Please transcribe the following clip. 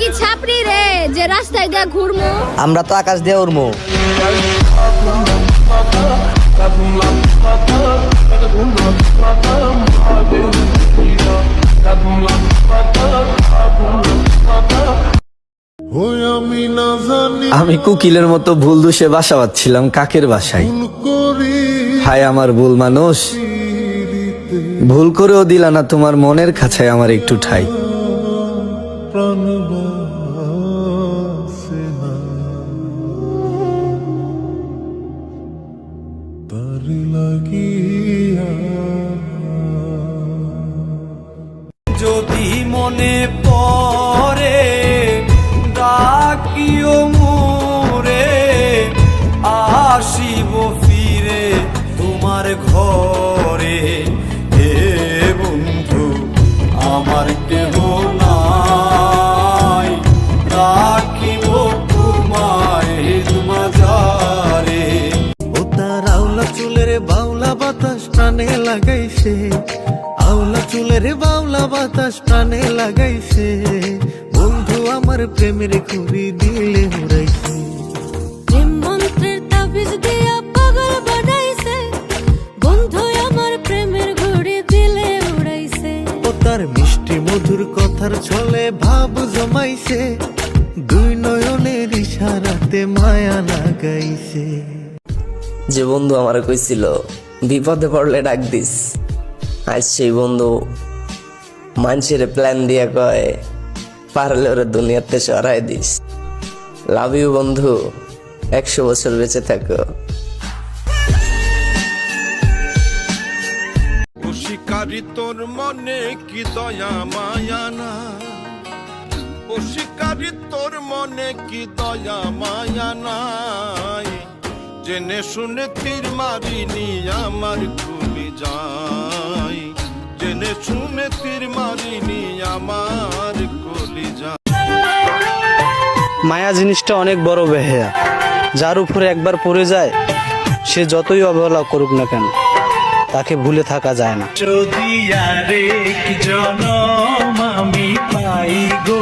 কি ছাপড়ি রে? যে রাস্তায় দিয়ে ঘুরমু? আমরা তো আকাশ দিয়ে উড়মু। আমি না কুকিলের মতো ভুল দুষে বাসা বাঁধছিলাম কাকের বাসায়। হায় আমার ভুল মানুষ। ভুল করেও দিলা না, তোমার মনের কাছে আমার একটু ঠাই। যদি মনে পড়ে, ডাকিও মোরে, আসিব ফিরে তোমার ঘরে। আওলা চুলের বাউলা বাতাস প্রাণে লাগাইছে। আওলা চুলের বাউলা বাতাস প্রাণে লাগাইছে। বন্ধু আমার প্রেমের খুবই দিলে উড়াইছে প্রেম মন্ত্রের তাবিজ দিয়া পাগল বানাইছে। বন্ধু আমার প্রেমের ঘুড়ি দিলে উড়াইছে। ও তার মিষ্টি মধুর কথার ছলে ভাব জমাইছে। দুই নয়নের ইশারাতে মায়া লাগাইছে। যে বন্ধু আমার কইছিল, বিপদে পড়লে ডাক দিস। আজ সেই বন্ধু মানুষের প্ল্যান দিয়ে কয়, পারলে ওরা দুনিয়াতে সরাই দিস। লাভ ইউ বন্ধু, একশো বছর বেঁচে থাকো। শিকারি তোর মনে কি দয়া, মায়া না? ও শিকারি তোর মনে কি দয়া, মায়া নাই? জেনে শুনে তীর মারিনি আমার খুলি যাই। জেনে শুনে তীর মারিনি আমার কলি যায় মায়া জিনিসটা অনেক বড় বেহেয়া। যার উপরে একবার পড়ে যায় সে যতই অবহেলা করুক না কেন তাকে ভুলে থাকা যায় না। যদি আরেক জনম আমি পাই গো